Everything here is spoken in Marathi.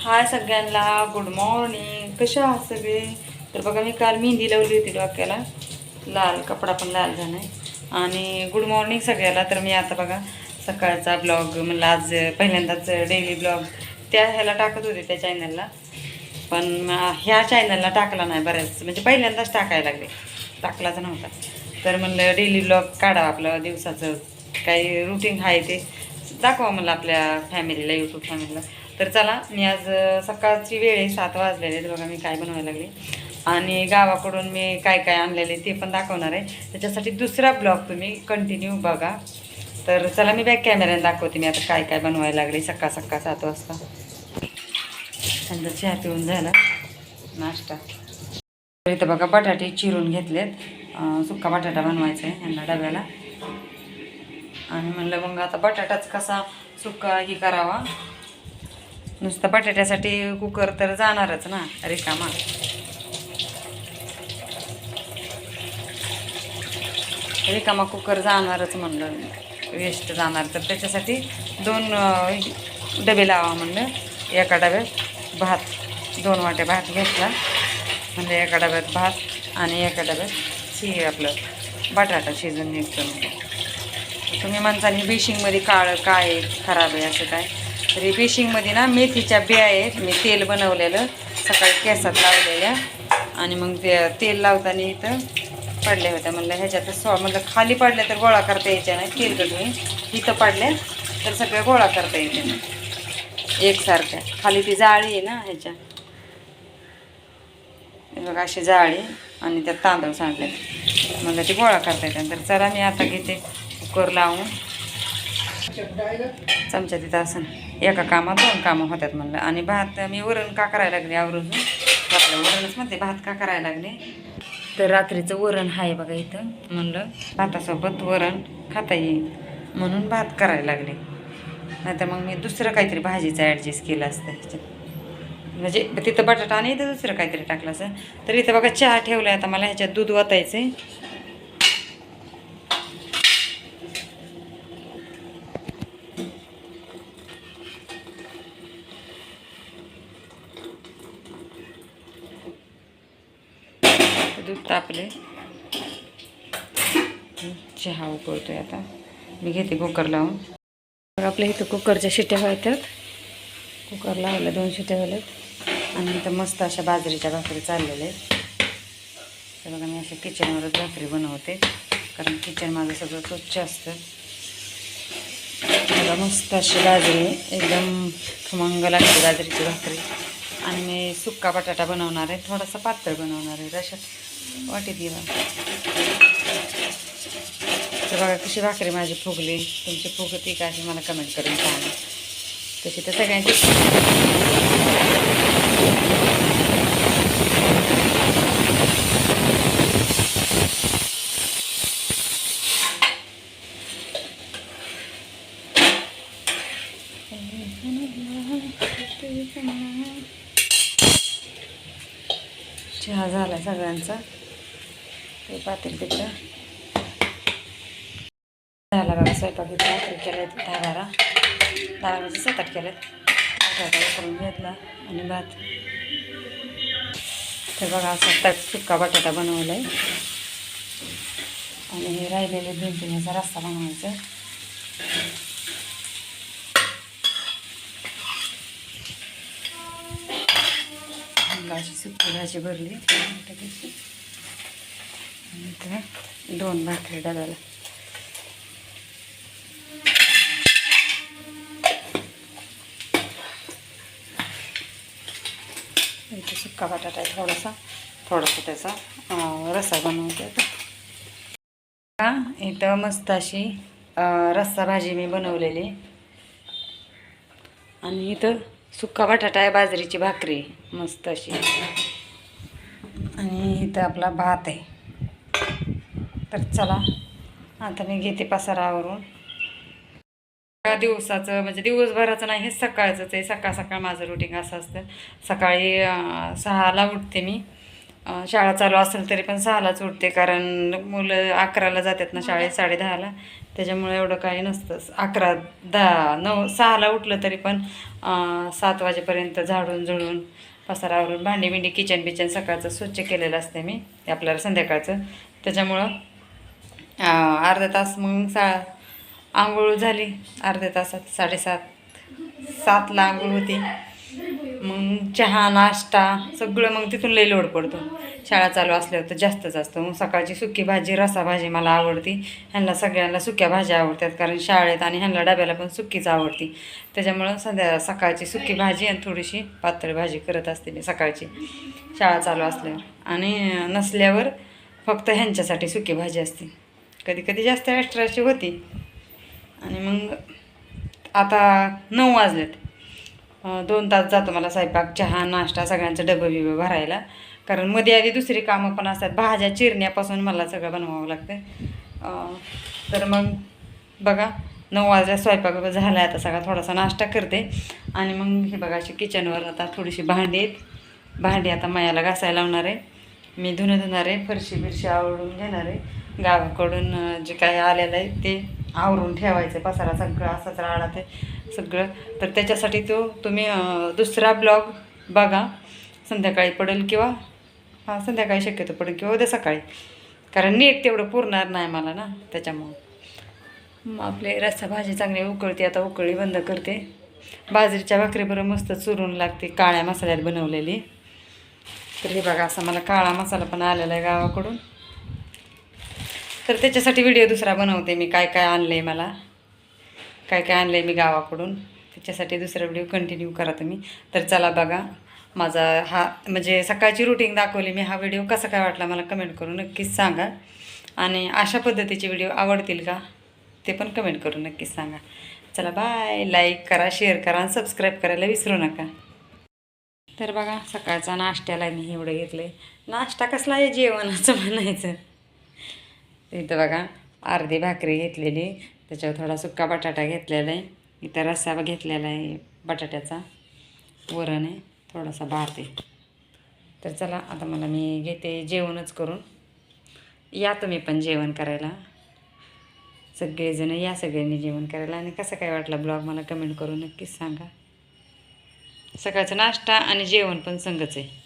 हाय सगळ्यांना गुड मॉर्निंग कशा आहात सगळे? तर बघा मी काल मेहंदी लावली होती डोक्याला. लाल कपडा पण लाल झाला आहे. आणि गुड मॉर्निंग सगळ्याला. तर मी आता बघा सकाळचा ब्लॉग म्हणलं आज पहिल्यांदाच डेली ब्लॉग त्या ह्याला टाकत होते त्या चॅनलला पण ह्या चॅनलला टाकला नाही बऱ्याच. म्हणजे पहिल्यांदाच टाकायला लागले. टाकलाच नव्हता. तर म्हणलं डेली ब्लॉग काढा आपलं दिवसाचं. काही रुटीन आहे ते. दाखवा मला आपल्या फॅमिलीला यूट्यूब फॅमिलीला. तर चला मी आज सकाळची वेळ आहे सात वाजलेले आहेत. बघा मी काय बनवायला लागले. आणि गावाकडून मी काय काय आणलेले ते पण दाखवणार आहे. त्याच्यासाठी दुसरा ब्लॉग तुम्ही कंटिन्यू बघा. तर चला मी बॅक कॅमेऱ्याने दाखवते मी आता काय काय बनवायला लागले सकाळ सकाळ सात वाजता. त्यांचा चहा पिऊन झाला नाश्ता. तर इथं बघा बटाटे चिरून घेतलेत. अं, सुक्का बटाटा बनवायचा आहे यांना डब्याला. आणि म्हणलं मग आता बटाटाच कसा सुका ही करावा. नुसतं बटाट्यासाठी कुकर तर जाणारच ना रिकामा. रिकामा कुकर जाणारच म्हणलं वेस्ट जाणार. तर त्याच्यासाठी दोन डबे लावा म्हणलं. एका डब्यात भात दोन वाटे भात घेतला. म्हणजे एका डब्यात भात आणि एका डब्यात शि आपलं बटाटा शिजून निघतो तुम्ही माणसांनी बेशिंगमध्ये काळं काय आहे, खराब आहे असं काय? तरी बेशिंगमध्ये ना मेथीच्या बिया आहेत. मी तेल बनवलेलं सकाळी केसात लावलेल्या. आणि मग ते तेल लावताना इथं पडल्या होत्या. म्हणलं ह्याच्यात सॉ म्हणलं खाली पडल्या तर गोळा करता यायच्या नाही तेल गडून इथं पडल्या तर सगळ्या गोळा करता येते. ना एकसारख्या खाली ती जाळी आहे ना ह्याच्या. बघा अशी जाळी. आणि त्यात तांदूळ सांडले म्हणलं ते गोळा करता येते. तर चला मी आता घेते. कुकर लावून. चमचा तिथं असं एका कामात दोन कामं होतात म्हणलं. आणि भात मी वरण का करायला लागले आवरून? आपलं वरणच म्हणते भात का करायला लागले? तर रात्रीचं वरण आहे बघा इथं म्हणलं. भातासोबत वरण खाता येईल म्हणून भात करायला लागले. नाहीतर मग मी दुसरं काहीतरी भाजीचं ॲडजस्ट केलं असतं ह्याच्यात. म्हणजे तिथं बटाटा आणि इथं दुसरं काहीतरी टाकलं असं. तर इथं बघा चहा ठेवला आहे आता मला ह्याच्यात दूध वाचायचं आहे दूध तापले. चहा उकळतोय आता. मी घेते कुकर लावून. बघा आपल्या इथं कुकरच्या शिट्या व्हायतात कुकर लावल्या दोन शिट्या झाल्यात. आणि इथं मस्त अशा बाजरीच्या भाकरी चाललेल्या आहेत. तर बघा मी अशा किचनवरच भाकरी बनवते. कारण किचन माझं सगळं स्वच्छ असतं. बघा मस्त अशी बाजरी. एकदम खमंग लागते बाजरीची भाकरी. आणि मी सुक्का बटाटा बनवणार आहे थोडासा पातळ बनवणार आहे रशात वाटी गेला तर बघा कशी भाकरी माझी फुगली. तुमची फुगती का मला कमेंट करून सांगा. तशी तर सगळ्यांची चहा झाला सगळ्यांचा. ते पातेल तिथं. झाला बघा स्वयंपाक इथं. भाकरी केल्या दहा बारा. दहा म्हणजे सात आठ केल्यात. करून घेतला आणि भात. तर बघा असा तट सुक्का बटाटा बनवला आहे आणि हे राहिलेले दोन तीन याचा रस्ता बनवायचा म्हणलं अशी सुकी भाजी भरली बटाट्याची आणि दोन भाकरी डब्याला. इथे सुक्का बटाटा आहे थोडासा. थोडासा त्याचा रस्सा बनवते का इथं मस्त अशी रस्सा भाजी मी बनवलेली आणि इथं सुका बटाटा आहे बाजरीची भाकरी मस्त अशी. आणि इथं आपला भात आहे. तर चला आता मी घेते पसारावरून. दिवसाचं म्हणजे दिवसभराचं नाही हे सकाळचंच आहे. सकाळ सकाळ माझं रुटीन असं असतं. सकाळी सहाला उठते मी. शाळा चालू असेल तरी पण सहालाच उठते कारण मुलं अकराला जातात ना शाळेत साडे दहाला. त्याच्यामुळे एवढं काही नसतं अकरा दहा नऊ सहाला उठलं तरी पण सात वाजेपर्यंत झाडून झुळून पसारावरून भांडी बिंडी किचन बिचन सकाळचं स्वच्छ केलेलं असते मी ते आपल्याला संध्याकाळचं. त्याच्यामुळं अर्धा तास मग सा आंघोळ झाली. अर्ध्या तासात साडेसात सातला आंघोळ होती. मग चहा नाश्ता सगळं मग तिथून लई लोड पडतो. शाळा चालू असल्यावर तर जास्तच असतं. मग सकाळची सुकी भाजी रसा भाजी मला आवडती. ह्यांना सगळ्यांना सुक्या भाज्या आवडतात कारण शाळेत आणि ह्यांना डब्याला पण सुकीच आवडती. त्याच्यामुळं संध्या सकाळची सुकी भाजी आणि थोडीशी पातळ भाजी करत असते मी सकाळची. शाळा चालू असल्यावर. आणि नसल्यावर फक्त ह्यांच्यासाठी सुकी भाजी असते. कधी कधी जास्त एक्स्ट्राची होती. आणि मग आता नऊ वाजलेत. दोन तास जातो मला स्वयंपाक चहा नाश्ता सगळ्यांचं डबं बिबं भरायला. कारण मध्ये आधी दुसरी कामं पण असतात. भाज्या चिरण्यापासून मला सगळं बनवावं लागतं तर मग बघा नऊ वाजल्या स्वयंपाक झाला आता सगळा थोडासा नाश्ता करते. आणि मग हे बघा अशी किचनवर आता थोडीशी भांडी आहेत. भांडी आता मायाला घासायला लावणार आहे. मी धुणं धुणार आहे फरशी बिरशी आवडून घेणार आहे. गावाकडून जे काही आलेलं आहे ते आवरून ठेवायचं पसारा सगळं असाच राहणार ते सगळं. तर त्याच्यासाठी तो तुम्ही दुसरा ब्लॉग बघा. संध्याकाळी पडेल किंवा हां संध्याकाळी शक्यतो पडेल किंवा उद्या सकाळी. कारण नीट तेवढं पुरणार नाही मला ना त्याच्यामुळं. मग आपले रस्सा भाजी चांगली उकळते आता उकळी बंद करते. बाजरीच्या भाकरीबरोबर मस्त चुरून लागते काळ्या मसाल्यात बनवलेली. तर हे बघा असा मला काळा मसाला पण आलेला आहे गावाकडून. तर त्याच्यासाठी व्हिडिओ दुसरा बनवते मी. काय काय आणलं आहे मला? काय काय आणलं आहे मी गावाकडून? त्याच्यासाठी दुसरा व्हिडिओ कंटिन्यू करा तुम्ही. तर चला बघा. माझा हा म्हणजे सकाळची रुटीन दाखवली मी. हा व्हिडिओ कसा काय वाटला मला कमेंट करून नक्कीच सांगा. आणि अशा पद्धतीचे व्हिडिओ आवडतील का ते पण कमेंट करून नक्कीच सांगा. चला बाय लाईक करा शेअर करा आणि सबस्क्राईब करायला विसरू नका. तर बघा सकाळचा नाश्त्याला मी एवढं घेतलं आहे नाश्ता कसला आहे जेवणाचं म्हणायचं? इथं बघा अर्धी भाकरी घेतलेली त्याच्यावर थोडा सुक्का बटाटा घेतलेला आहे. इथं रस्सा घेतलेला आहे बटाट्याचा. वरण आहे थोडासा भात आहे. तर चला आता मला मी घेते जेवणच करून. या तुम्ही पण जेवण करायला. सगळेजण या सगळ्यांनी जेवण करायला. आणि कसं काय वाटलं ब्लॉग मला कमेंट करून नक्कीच सांगा. सकाळचा नाश्ता आणि जेवण पण संगच आहे.